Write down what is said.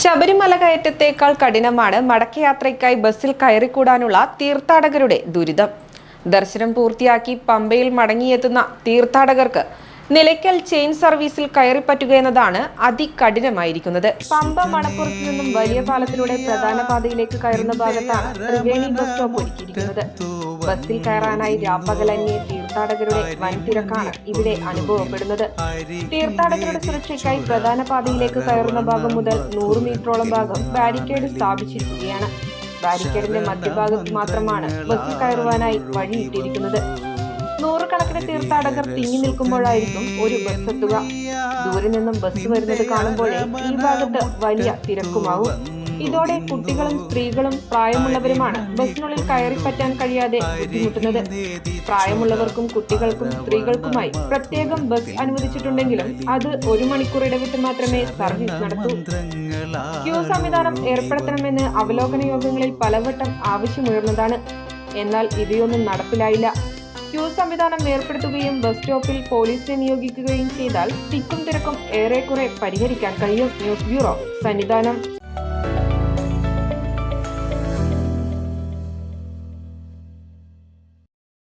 ശബരിമല കയറ്റത്തേക്കാൾ കഠിനമാണ് മടക്കയാത്രയ്ക്കായി ബസ്സിൽ കയറിക്കൂടാനുള്ള തീർത്ഥാടകരുടെ ദുരിതം. ദർശനം പൂർത്തിയാക്കി പമ്പയിൽ മടങ്ങിയെത്തുന്ന തീർത്ഥാടകർക്ക് നിലയ്ക്കൽ ചെയിൻ സർവീസിൽ കയറിപ്പറ്റുക എന്നതാണ് അതികഠിനമായിരിക്കുന്നത്. പമ്പ മണപ്പുറത്ത് നിന്നും വലിയ പാലത്തിലൂടെ പ്രധാന പാതയിലേക്ക് കയറുന്ന ഭാഗത്താണ് ത്രിവേണി ബസ് സ്റ്റോപ്പ് ഒരുക്കിയിരിക്കുന്നത്. ബസ്സിൽ കയറാനായി രാപ്പകലന്യെ തീർത്ഥാടകരുടെ വൻ തിരക്കാണ് ഇവിടെ അനുഭവപ്പെടുന്നത്. തീർത്ഥാടകരുടെ സുരക്ഷയ്ക്കായി പ്രധാന പാതയിലേക്ക് കയറുന്ന ഭാഗം മുതൽ നൂറ് മീറ്ററോളം ഭാഗം ബാരിക്കേഡ് സ്ഥാപിച്ചിരിക്കുകയാണ്. ബാരിക്കേഡിന്റെ മധ്യഭാഗത്ത് മാത്രമാണ് ബസ്സിൽ കയറുവാനായി വഴിയിട്ടിരിക്കുന്നത്. നൂറുകണക്കിന് തീർത്ഥാടകർ തിങ്ങി നിൽക്കുമ്പോഴായിരിക്കും ഒരു ബസ് എത്തുക. ദൂരെ നിന്നും ബസ് വരുന്നത് കാണുമ്പോഴേ ഈ ഭാഗത്ത് വലിയ തിരക്കുമാവും. ഇതോടെ കുട്ടികളും സ്ത്രീകളും പ്രായമുള്ളവരുമാണ് ബസ്സിനുള്ളിൽ കയറി പറ്റാൻ കഴിയാതെ ബുദ്ധിമുട്ടുന്നത്. പ്രായമുള്ളവർക്കും കുട്ടികൾക്കും സ്ത്രീകൾക്കുമായി പ്രത്യേകം ബസ് അനുവദിച്ചിട്ടുണ്ടെങ്കിലും അത് ഒരു മണിക്കൂർ ഇടവിട്ട് മാത്രമേ സർവീസ് നടത്തൂ. ക്യൂ സംവിധാനം ഏർപ്പെടുത്തണമെന്ന് അവലോകന യോഗങ്ങളിൽ പലവട്ടം ആവശ്യമുയർന്നതാണ്. എന്നാൽ ഇവയൊന്നും നടപ്പിലായില്ല. ക്യൂ സംവിധാനം ഏർപ്പെടുത്തുകയും ബസ് സ്റ്റോപ്പിൽ പോലീസിനെ നിയോഗിക്കുകയും ചെയ്താൽ തിക്കും തിരക്കും ഏറെക്കുറെ പരിഹരിക്കാൻ കഴിയും. News bureau Sannidhanam.